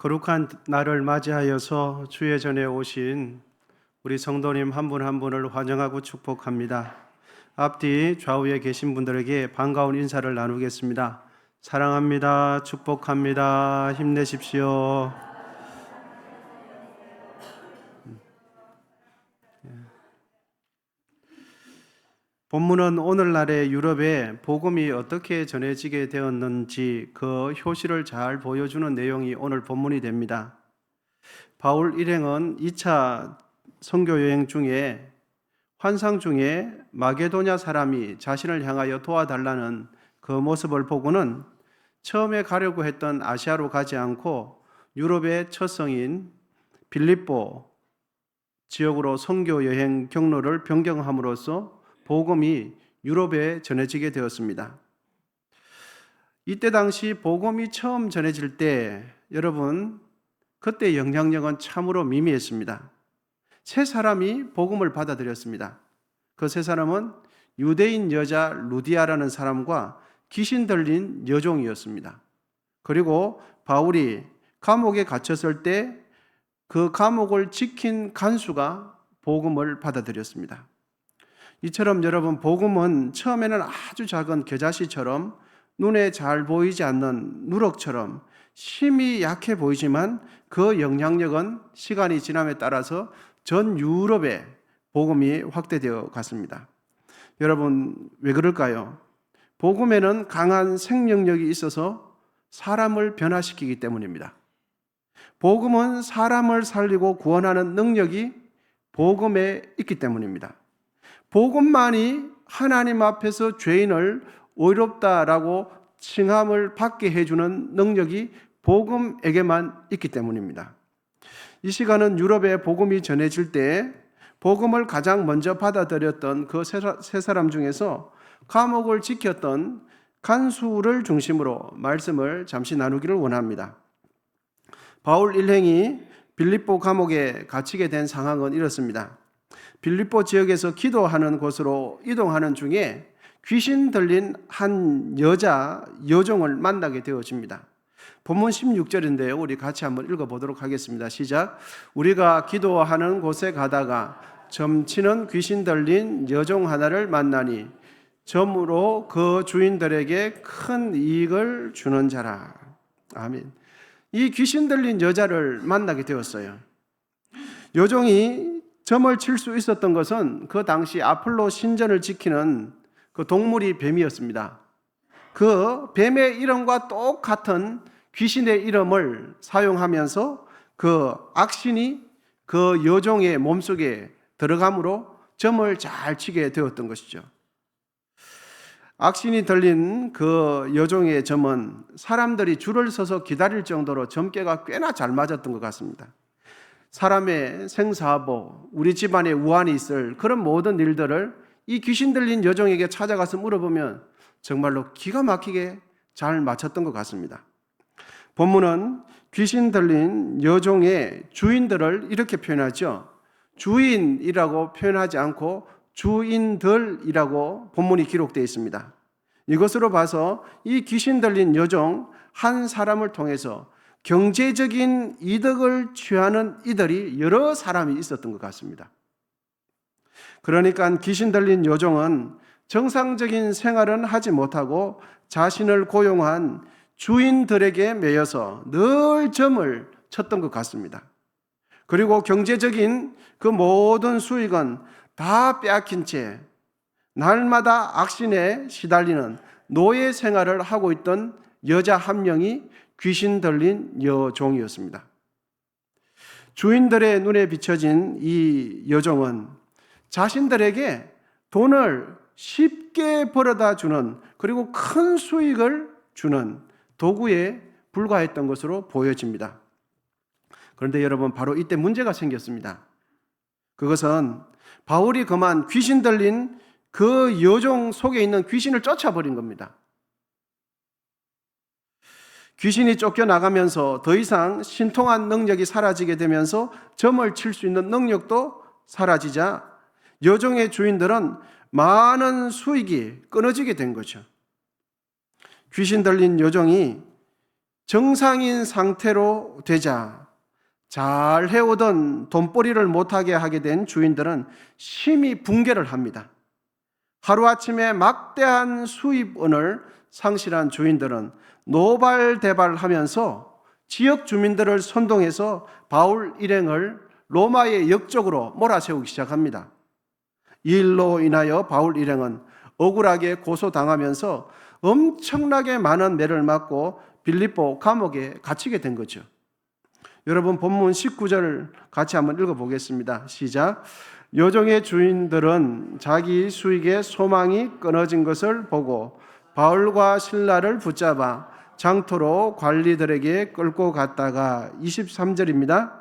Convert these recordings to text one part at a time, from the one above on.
거룩한 날을 맞이하여서 주의 전에 오신 우리 성도님 한분한 분을 환영하고 축복합니다. 앞뒤 좌우에 계신 분들에게 반가운 인사를 나누겠습니다. 사랑합니다. 축복합니다. 힘내십시오. 본문은 오늘날의 유럽에 복음이 어떻게 전해지게 되었는지 그 효시를 잘 보여주는 내용이 오늘 본문이 됩니다. 바울 일행은 2차 선교 여행 중에 환상 중에 마게도냐 사람이 자신을 향하여 도와달라는 그 모습을 보고는 처음에 가려고 했던 아시아로 가지 않고 유럽의 첫 성인 빌립보 지역으로 선교 여행 경로를 변경함으로써 복음이 유럽에 전해지게 되었습니다. 이때 당시 복음이 처음 전해질 때 여러분 그때 영향력은 참으로 미미했습니다. 세 사람이 복음을 받아들였습니다. 그 세 사람은 유대인 여자 루디아라는 사람과 귀신 들린 여종이었습니다. 그리고 바울이 감옥에 갇혔을 때 그 감옥을 지킨 간수가 복음을 받아들였습니다. 이처럼 여러분 복음은 처음에는 아주 작은 겨자씨처럼 눈에 잘 보이지 않는 누럭처럼 힘이 약해 보이지만 그 영향력은 시간이 지남에 따라서 전 유럽에 복음이 확대되어 갔습니다. 여러분 왜 그럴까요? 복음에는 강한 생명력이 있어서 사람을 변화시키기 때문입니다. 복음은 사람을 살리고 구원하는 능력이 복음에 있기 때문입니다. 복음만이 하나님 앞에서 죄인을 의롭다라고 칭함을 받게 해주는 능력이 복음에게만 있기 때문입니다. 이 시간은 유럽에 복음이 전해질 때 복음을 가장 먼저 받아들였던 그 세 사람 중에서 감옥을 지켰던 간수를 중심으로 말씀을 잠시 나누기를 원합니다. 바울 일행이 빌립보 감옥에 갇히게 된 상황은 이렇습니다. 빌립보 지역에서 기도하는 곳으로 이동하는 중에 귀신 들린 한 여자 여종을 만나게 되어집니다. 본문 16절인데요. 우리 같이 한번 읽어 보도록 하겠습니다. 시작. 우리가 기도하는 곳에 가다가 점치는 귀신 들린 여종 하나를 만나니 점으로 그 주인들에게 큰 이익을 주는 자라. 아멘. 이 귀신 들린 여자를 만나게 되었어요. 여종이 점을 칠 수 있었던 것은 그 당시 아폴로 신전을 지키는 그 동물이 뱀이었습니다. 그 뱀의 이름과 똑같은 귀신의 이름을 사용하면서 그 악신이 그 여종의 몸속에 들어감으로 점을 잘 치게 되었던 것이죠. 악신이 들린 그 여종의 점은 사람들이 줄을 서서 기다릴 정도로 점괘가 꽤나 잘 맞았던 것 같습니다. 사람의 생사보, 우리 집안에 우환이 있을 그런 모든 일들을 이 귀신 들린 여종에게 찾아가서 물어보면 정말로 기가 막히게 잘 맞췄던 것 같습니다. 본문은 귀신 들린 여종의 주인들을 이렇게 표현하죠. 주인이라고 표현하지 않고 주인들이라고 본문이 기록되어 있습니다. 이것으로 봐서 이 귀신 들린 여종 한 사람을 통해서 경제적인 이득을 취하는 이들이 여러 사람이 있었던 것 같습니다. 그러니까 귀신 들린 여종은 정상적인 생활은 하지 못하고 자신을 고용한 주인들에게 매여서 늘 점을 쳤던 것 같습니다. 그리고 경제적인 그 모든 수익은 다 빼앗긴 채 날마다 악신에 시달리는 노예 생활을 하고 있던 여자 한 명이 귀신 들린 여종이었습니다. 주인들의 눈에 비춰진 이 여종은 자신들에게 돈을 쉽게 벌어다 주는 그리고 큰 수익을 주는 도구에 불과했던 것으로 보여집니다. 그런데 여러분 바로 이때 문제가 생겼습니다. 그것은 바울이 그만 귀신 들린 그 여종 속에 있는 귀신을 쫓아버린 겁니다. 귀신이 쫓겨나가면서 더 이상 신통한 능력이 사라지게 되면서 점을 칠 수 있는 능력도 사라지자 여종의 주인들은 많은 수익이 끊어지게 된 거죠. 귀신 들린 여종이 정상인 상태로 되자 잘 해오던 돈벌이를 못하게 하게 된 주인들은 심히 붕괴를 합니다. 하루아침에 막대한 수입원을 상실한 주인들은 노발대발하면서 지역 주민들을 선동해서 바울 일행을 로마의 역적으로 몰아세우기 시작합니다. 이 일로 인하여 바울 일행은 억울하게 고소당하면서 엄청나게 많은 매를 맞고 빌립보 감옥에 갇히게 된 거죠. 여러분 본문 19절 같이 한번 읽어 보겠습니다. 시작. 요정의 주인들은 자기 수익의 소망이 끊어진 것을 보고 바울과 신라를 붙잡아 장토로 관리들에게 끌고 갔다가 23절입니다.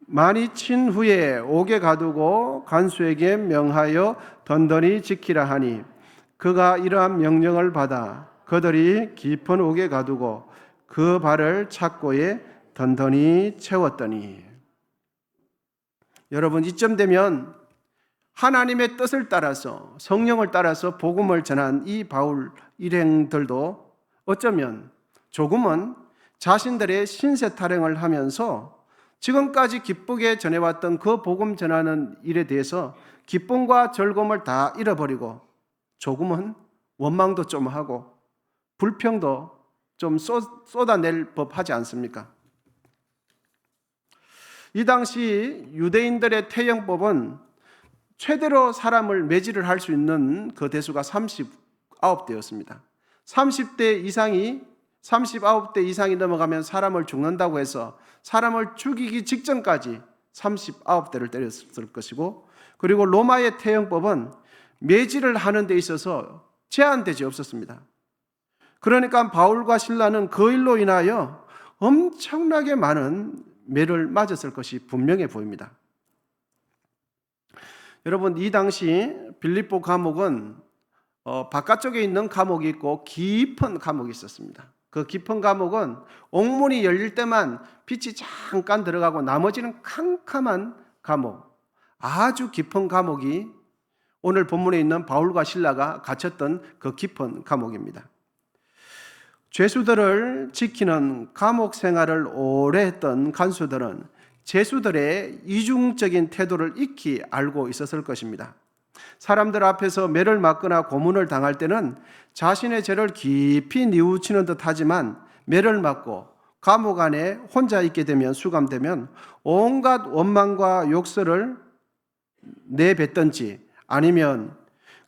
많이 친 후에 옥에 가두고 간수에게 명하여 던던히 지키라 하니 그가 이러한 명령을 받아 그들이 깊은 옥에 가두고 그 발을 착고에 던던히 채웠더니 여러분 이쯤 되면 하나님의 뜻을 따라서 성령을 따라서 복음을 전한 이 바울 일행들도 어쩌면 조금은 자신들의 신세 타령을 하면서 지금까지 기쁘게 전해왔던 그 복음 전하는 일에 대해서 기쁨과 즐거움을 다 잃어버리고 조금은 원망도 좀 하고 불평도 좀 쏟- 쏟아낼 법하지 않습니까? 이 당시 유대인들의 태형법은 최대로 사람을 매질을 할 수 있는 그 대수가 39대였습니다. 30대 이상이 39대 이상이 넘어가면 사람을 죽는다고 해서 사람을 죽이기 직전까지 39대를 때렸을 것이고 그리고 로마의 태형법은 매질을 하는 데 있어서 제한되지 없었습니다. 그러니까 바울과 신라는 그 일로 인하여 엄청나게 많은 매를 맞았을 것이 분명해 보입니다. 여러분 이 당시 빌립보 감옥은 어, 바깥쪽에 있는 감옥이 있고 깊은 감옥이 있었습니다. 그 깊은 감옥은 옥문이 열릴 때만 빛이 잠깐 들어가고 나머지는 캄캄한 감옥, 아주 깊은 감옥이 오늘 본문에 있는 바울과 신라가 갇혔던 그 깊은 감옥입니다. 죄수들을 지키는 감옥 생활을 오래 했던 간수들은 죄수들의 이중적인 태도를 익히 알고 있었을 것입니다. 사람들 앞에서 매를 맞거나 고문을 당할 때는 자신의 죄를 깊이 뉘우치는 듯 하지만 매를 맞고 감옥 안에 혼자 있게 되면 수감되면 온갖 원망과 욕설을 내뱉던지 아니면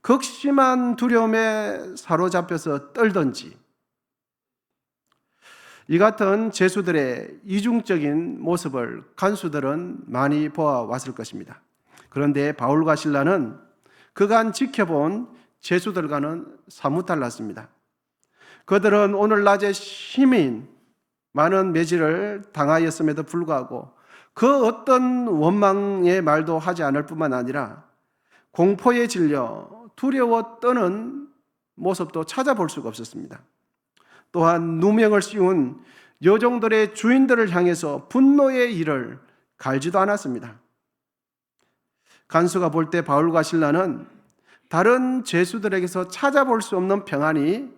극심한 두려움에 사로잡혀서 떨던지 이 같은 죄수들의 이중적인 모습을 간수들은 많이 보아왔을 것입니다. 그런데 바울과 신라는 그간 지켜본 죄수들과는 사뭇 달랐습니다. 그들은 오늘 낮에 시민 많은 매질을 당하였음에도 불구하고 그 어떤 원망의 말도 하지 않을 뿐만 아니라 공포에 질려 두려워 떠는 모습도 찾아볼 수가 없었습니다. 또한 누명을 씌운 여종들의 주인들을 향해서 분노의 일을 갈지도 않았습니다. 간수가 볼 때 바울과 신라는 다른 죄수들에게서 찾아볼 수 없는 평안이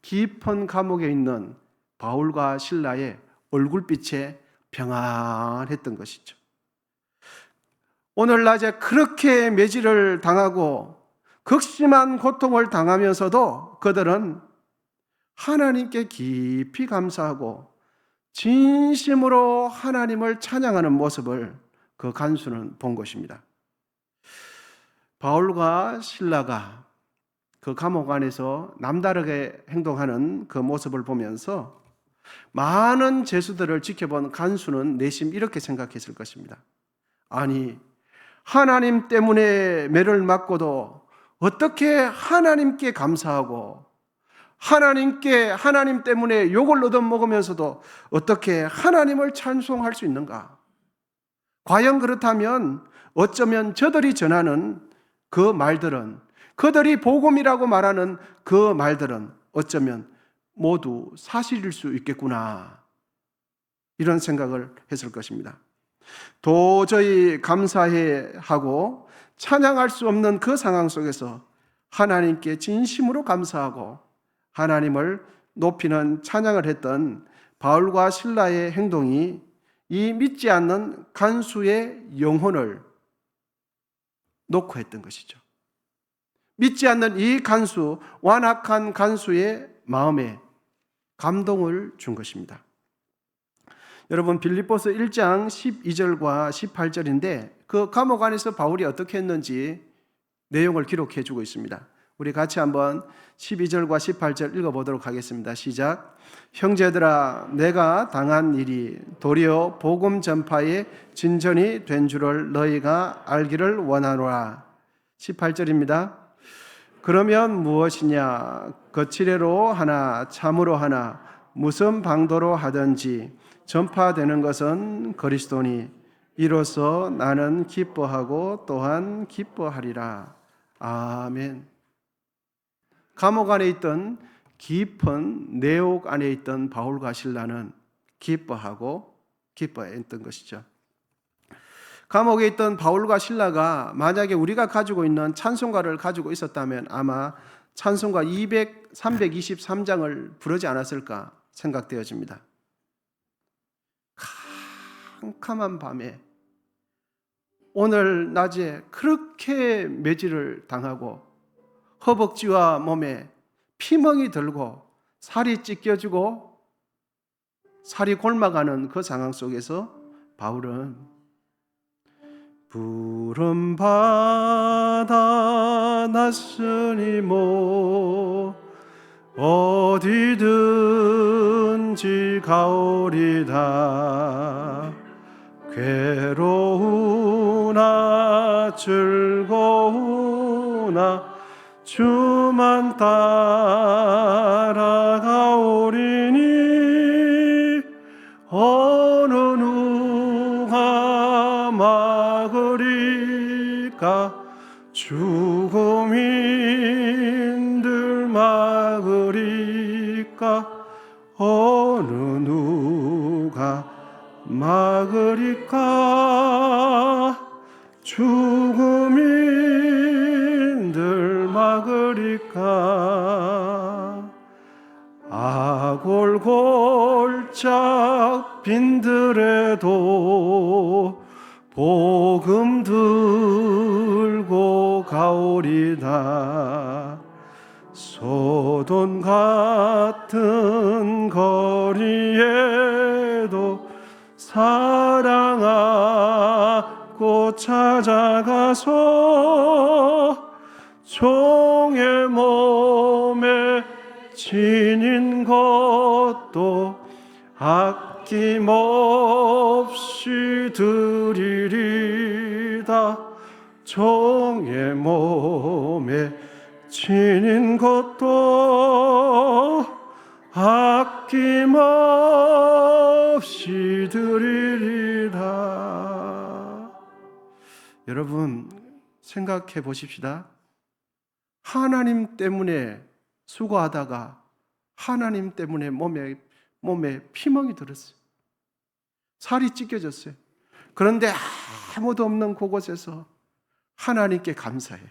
깊은 감옥에 있는 바울과 신라의 얼굴빛에 평안했던 것이죠. 오늘 낮에 그렇게 매질을 당하고 극심한 고통을 당하면서도 그들은 하나님께 깊이 감사하고 진심으로 하나님을 찬양하는 모습을 그 간수는 본 것입니다. 바울과 신라가 그 감옥 안에서 남다르게 행동하는 그 모습을 보면서 많은 죄수들을 지켜본 간수는 내심 이렇게 생각했을 것입니다. 아니, 하나님 때문에 매를 맞고도 어떻게 하나님께 감사하고 하나님께 하나님 때문에 욕을 얻어먹으면서도 어떻게 하나님을 찬송할 수 있는가? 과연 그렇다면 어쩌면 저들이 전하는 그 말들은 그들이 복음이라고 말하는 그 말들은 어쩌면 모두 사실일 수 있겠구나. 이런 생각을 했을 것입니다. 도저히 감사해 하고 찬양할 수 없는 그 상황 속에서 하나님께 진심으로 감사하고 하나님을 높이는 찬양을 했던 바울과 신라의 행동이 이 믿지 않는 간수의 영혼을 놓고 했던 것이죠. 믿지 않는 이 간수, 완악한 간수의 마음에 감동을 준 것입니다. 여러분 빌립보서 1장 12절과 18절인데 그 감옥 안에서 바울이 어떻게 했는지 내용을 기록해 주고 있습니다. 우리 같이 한번 12절과 18절 읽어 보도록 하겠습니다. 시작. 형제들아 내가 당한 일이 도리어 복음 전파의 진전이 된 줄을 너희가 알기를 원하노라. 18절입니다. 그러면 무엇이냐 거칠애로 하나 참으로 하나 무슨 방도로 하든지 전파되는 것은 그리스도니 이로써 나는 기뻐하고 또한 기뻐하리라. 아멘. 감옥 안에 있던 깊은 내옥 안에 있던 바울과 신라는 기뻐하고 기뻐했던 것이죠. 감옥에 있던 바울과 신라가 만약에 우리가 가지고 있는 찬송가를 가지고 있었다면 아마 찬송가 200, 323장을 부르지 않았을까 생각되어집니다. 캄캄한 밤에 오늘 낮에 그렇게 매질을 당하고 허벅지와 몸에 피멍이 들고 살이 찢겨지고 살이 곪아가는 그 상황 속에서 바울은 푸른 바다 낯으니 뭐 어디든지 가오리다. 괴로우나 즐거우나 주만 따라가오리니 어느 누가 막으리까? 죽음인들 막으리까? 어느 누가 막으리까 빈들에도 복음 들고 가오리다. 소돈 같은 거리에도 사랑하고 찾아가서 종의 몸에 지닌 것도 아낌없이 드리리다. 종의 몸에 지닌 것도 아낌없이 드리리다. 여러분 생각해 보십시다. 하나님 때문에 수고하다가 하나님 때문에 몸에 몸에 피멍이 들었어요. 살이 찢겨졌어요. 그런데 아무도 없는 그곳에서 하나님께 감사해.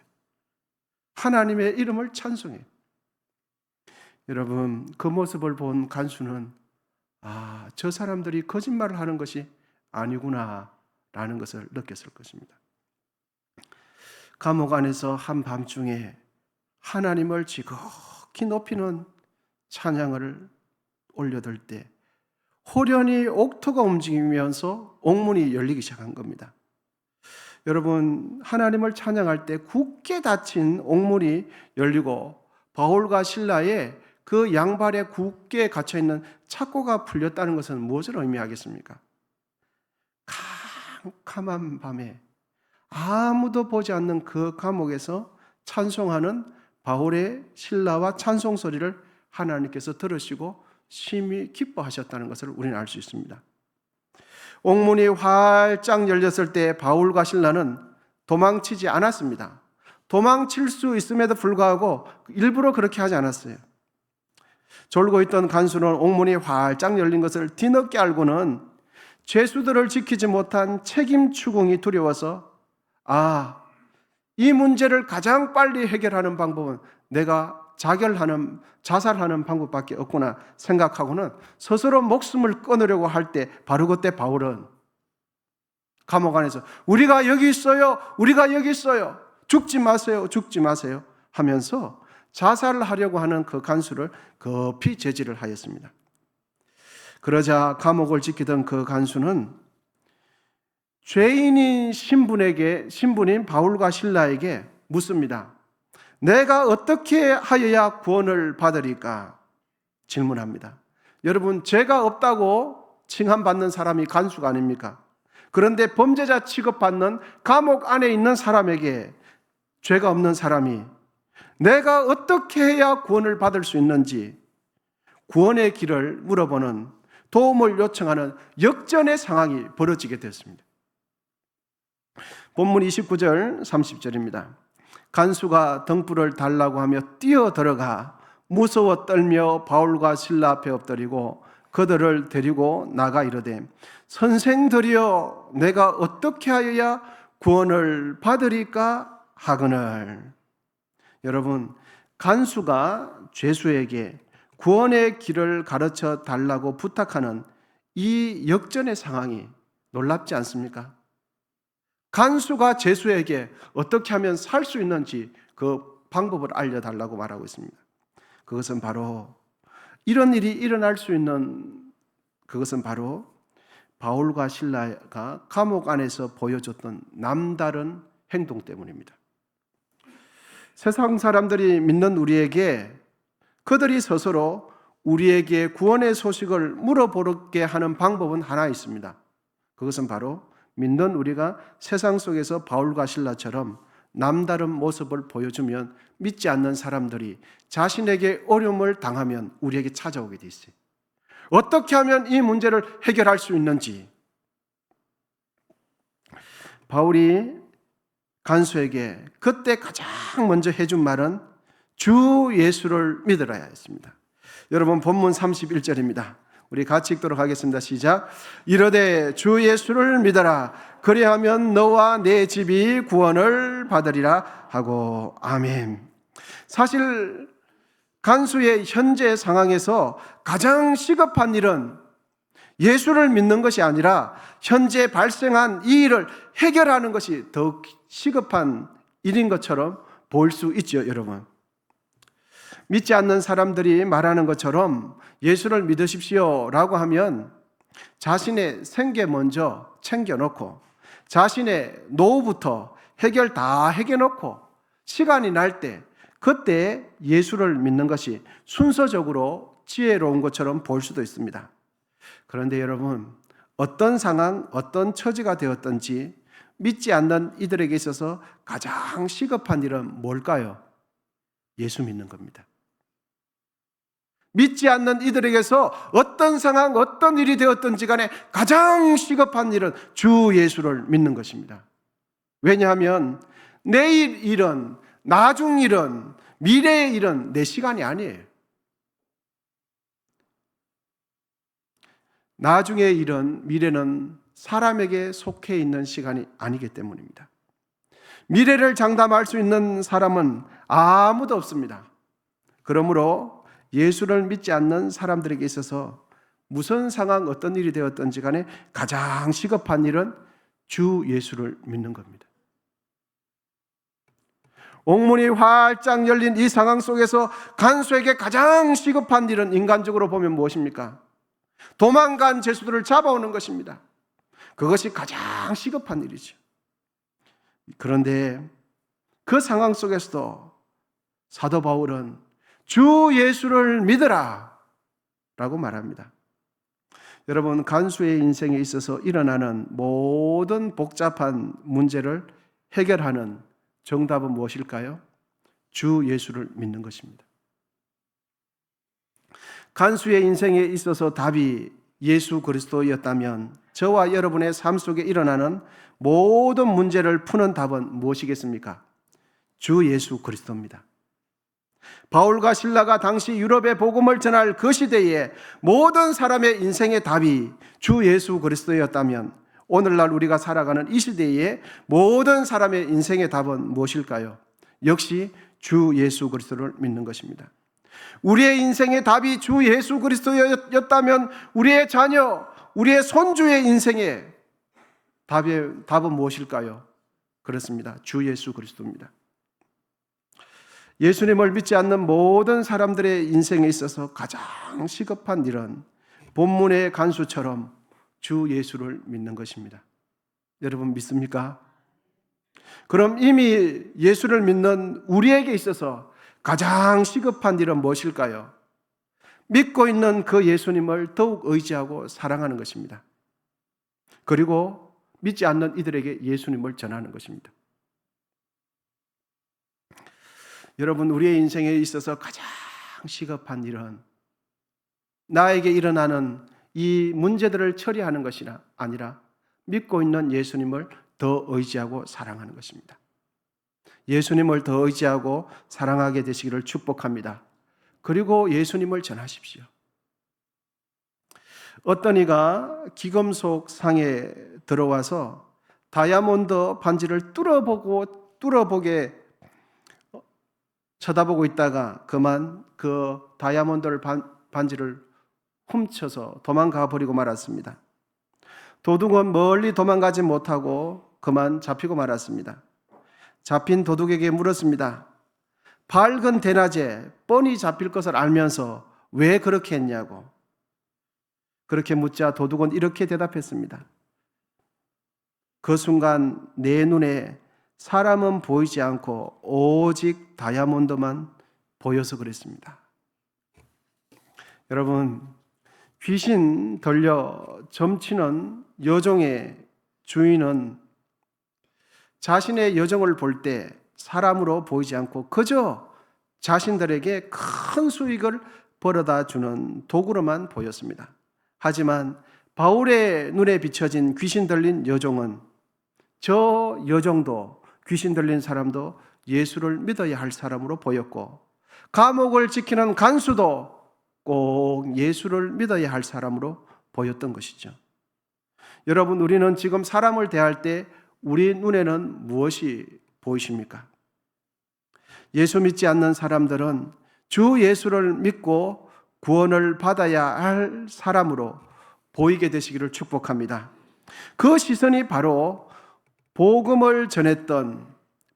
하나님의 이름을 찬송해. 여러분, 그 모습을 본 간수는 아, 저 사람들이 거짓말을 하는 것이 아니구나 라는 것을 느꼈을 것입니다. 감옥 안에서 한밤중에 하나님을 지극히 높이는 찬양을 올려들 때 호련히 옥토가 움직이면서 옥문이 열리기 시작한 겁니다. 여러분 하나님을 찬양할 때 굳게 닫힌 옥문이 열리고 바울과 신라의 그 양발에 굳게 갇혀 있는 착고가 풀렸다는 것은 무엇을 의미하겠습니까? 캄캄한 밤에 아무도 보지 않는 그 감옥에서 찬송하는 바울의 신라와 찬송 소리를 하나님께서 들으시고 심히 기뻐하셨다는 것을 우리는 알 수 있습니다. 옥문이 활짝 열렸을 때 바울과 신라는 도망치지 않았습니다. 도망칠 수 있음에도 불구하고 일부러 그렇게 하지 않았어요. 졸고 있던 간수는 옥문이 활짝 열린 것을 뒤늦게 알고는 죄수들을 지키지 못한 책임 추궁이 두려워서 아, 이 문제를 가장 빨리 해결하는 방법은 내가 자결하는 자살하는 방법밖에 없구나 생각하고는 스스로 목숨을 끊으려고 할 때 바로 그때 바울은 감옥 안에서 우리가 여기 있어요. 우리가 여기 있어요. 죽지 마세요. 죽지 마세요. 하면서 자살하려고 하는 그 간수를 급히 제지를 하였습니다. 그러자 감옥을 지키던 그 간수는 죄인인 신분에게 신분인 바울과 신라에게 묻습니다. 내가 어떻게 하여야 구원을 받으리까? 질문합니다. 여러분, 죄가 없다고 칭함받는 사람이 간수가 아닙니까? 그런데 범죄자 취급받는 감옥 안에 있는 사람에게 죄가 없는 사람이 내가 어떻게 해야 구원을 받을 수 있는지 구원의 길을 물어보는 도움을 요청하는 역전의 상황이 벌어지게 됐습니다. 본문 29절 30절입니다. 간수가 등불을 달라고 하며 뛰어 들어가 무서워 떨며 바울과 신라 앞에 엎드리고 그들을 데리고 나가 이르되 선생들이여 내가 어떻게 하여야 구원을 받으리까 하거늘 여러분 간수가 죄수에게 구원의 길을 가르쳐 달라고 부탁하는 이 역전의 상황이 놀랍지 않습니까? 간수가 죄수에게 어떻게 하면 살 수 있는지 그 방법을 알려달라고 말하고 있습니다. 그것은 바로 이런 일이 일어날 수 있는 그것은 바로 바울과 신라가 감옥 안에서 보여줬던 남다른 행동 때문입니다. 세상 사람들이 믿는 우리에게 그들이 스스로 우리에게 구원의 소식을 물어보게 하는 방법은 하나 있습니다. 그것은 바로 믿는 우리가 세상 속에서 바울과 신라처럼 남다른 모습을 보여주면 믿지 않는 사람들이 자신에게 어려움을 당하면 우리에게 찾아오게 돼 있어요. 어떻게 하면 이 문제를 해결할 수 있는지 바울이 간수에게 그때 가장 먼저 해준 말은 주 예수를 믿으라야 했습니다. 여러분 본문 31절입니다. 우리 같이 읽도록 하겠습니다. 시작. 이르되 주 예수를 믿어라. 그리하면 너와 내 집이 구원을 받으리라 하고 아멘. 사실 간수의 현재 상황에서 가장 시급한 일은 예수를 믿는 것이 아니라 현재 발생한 이 일을 해결하는 것이 더 시급한 일인 것처럼 볼수 있죠, 여러분. 믿지 않는 사람들이 말하는 것처럼 예수를 믿으십시오 라고 하면 자신의 생계 먼저 챙겨놓고 자신의 노후부터 해결 다 해결놓고 시간이 날 때 그때 예수를 믿는 것이 순서적으로 지혜로운 것처럼 볼 수도 있습니다. 그런데 여러분, 어떤 상황, 어떤 처지가 되었던지 믿지 않는 이들에게 있어서 가장 시급한 일은 뭘까요? 예수 믿는 겁니다. 믿지 않는 이들에게서 어떤 상황, 어떤 일이 되었던지 간에 가장 시급한 일은 주 예수를 믿는 것입니다. 왜냐하면 내일 일은, 나중 일은, 미래의 일은 내 시간이 아니에요. 나중의 일은, 미래는 사람에게 속해 있는 시간이 아니기 때문입니다. 미래를 장담할 수 있는 사람은 아무도 없습니다. 그러므로 예수를 믿지 않는 사람들에게 있어서 무슨 상황, 어떤 일이 되었던지 간에 가장 시급한 일은 주 예수를 믿는 겁니다. 옥문이 활짝 열린 이 상황 속에서 간수에게 가장 시급한 일은 인간적으로 보면 무엇입니까? 도망간 죄수들을 잡아오는 것입니다. 그것이 가장 시급한 일이죠. 그런데 그 상황 속에서도 사도 바울은 주 예수를 믿으라 라고 말합니다. 여러분, 간수의 인생에 있어서 일어나는 모든 복잡한 문제를 해결하는 정답은 무엇일까요? 주 예수를 믿는 것입니다. 간수의 인생에 있어서 답이 예수 그리스도였다면 저와 여러분의 삶 속에 일어나는 모든 문제를 푸는 답은 무엇이겠습니까? 주 예수 그리스도입니다. 바울과 신라가 당시 유럽의 복음을 전할 그 시대에 모든 사람의 인생의 답이 주 예수 그리스도였다면 오늘날 우리가 살아가는 이 시대에 모든 사람의 인생의 답은 무엇일까요? 역시 주 예수 그리스도를 믿는 것입니다. 우리의 인생의 답이 주 예수 그리스도였다면 우리의 자녀, 우리의 손주의 인생의 답의 답은 무엇일까요? 그렇습니다. 주 예수 그리스도입니다. 예수님을 믿지 않는 모든 사람들의 인생에 있어서 가장 시급한 일은 본문의 간수처럼 주 예수를 믿는 것입니다. 여러분 믿습니까? 그럼 이미 예수를 믿는 우리에게 있어서 가장 시급한 일은 무엇일까요? 믿고 있는 그 예수님을 더욱 의지하고 사랑하는 것입니다. 그리고 믿지 않는 이들에게 예수님을 전하는 것입니다. 여러분, 우리의 인생에 있어서 가장 시급한 일은 나에게 일어나는 이 문제들을 처리하는 것이 아니라 믿고 있는 예수님을 더 의지하고 사랑하는 것입니다. 예수님을 더 의지하고 사랑하게 되시기를 축복합니다. 그리고 예수님을 전하십시오. 어떤 이가 기금속 상에 들어와서 다이아몬드 반지를 뚫어보고 뚫어보게 쳐다보고 있다가 그만 그 다이아몬드 반지를 훔쳐서 도망가 버리고 말았습니다. 도둑은 멀리 도망가지 못하고 그만 잡히고 말았습니다. 잡힌 도둑에게 물었습니다. 밝은 대낮에 뻔히 잡힐 것을 알면서 왜 그렇게 했냐고. 그렇게 묻자 도둑은 이렇게 대답했습니다. 그 순간 내 눈에 사람은 보이지 않고 오직 다이아몬드만 보여서 그랬습니다. 여러분, 귀신 들려 점치는 여종의 주인은 자신의 여정을 볼 때 사람으로 보이지 않고 그저 자신들에게 큰 수익을 벌어다 주는 도구로만 보였습니다. 하지만 바울의 눈에 비춰진 귀신 들린 여종은 저 여종도 귀신 들린 사람도 예수를 믿어야 할 사람으로 보였고 감옥을 지키는 간수도 꼭 예수를 믿어야 할 사람으로 보였던 것이죠. 여러분, 우리는 지금 사람을 대할 때 우리 눈에는 무엇이 보이십니까? 예수 믿지 않는 사람들은 주 예수를 믿고 구원을 받아야 할 사람으로 보이게 되시기를 축복합니다. 그 시선이 바로 복음을 전했던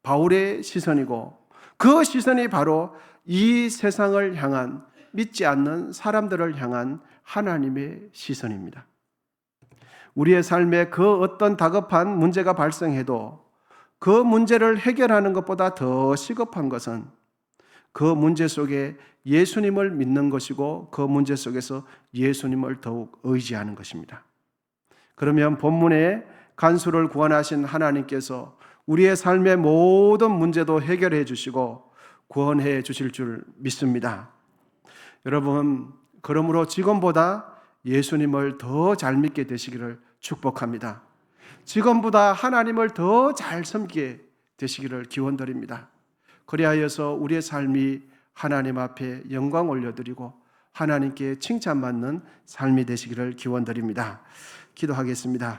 바울의 시선이고 그 시선이 바로 이 세상을 향한 믿지 않는 사람들을 향한 하나님의 시선입니다. 우리의 삶에 그 어떤 다급한 문제가 발생해도 그 문제를 해결하는 것보다 더 시급한 것은 그 문제 속에 예수님을 믿는 것이고 그 문제 속에서 예수님을 더욱 의지하는 것입니다. 그러면 본문에 간수를 구원하신 하나님께서 우리의 삶의 모든 문제도 해결해 주시고 구원해 주실 줄 믿습니다. 여러분, 그러므로 지금보다 예수님을 더 잘 믿게 되시기를 축복합니다. 지금보다 하나님을 더 잘 섬기게 되시기를 기원드립니다. 그리하여서 우리의 삶이 하나님 앞에 영광 올려드리고 하나님께 칭찬받는 삶이 되시기를 기원드립니다. 기도하겠습니다.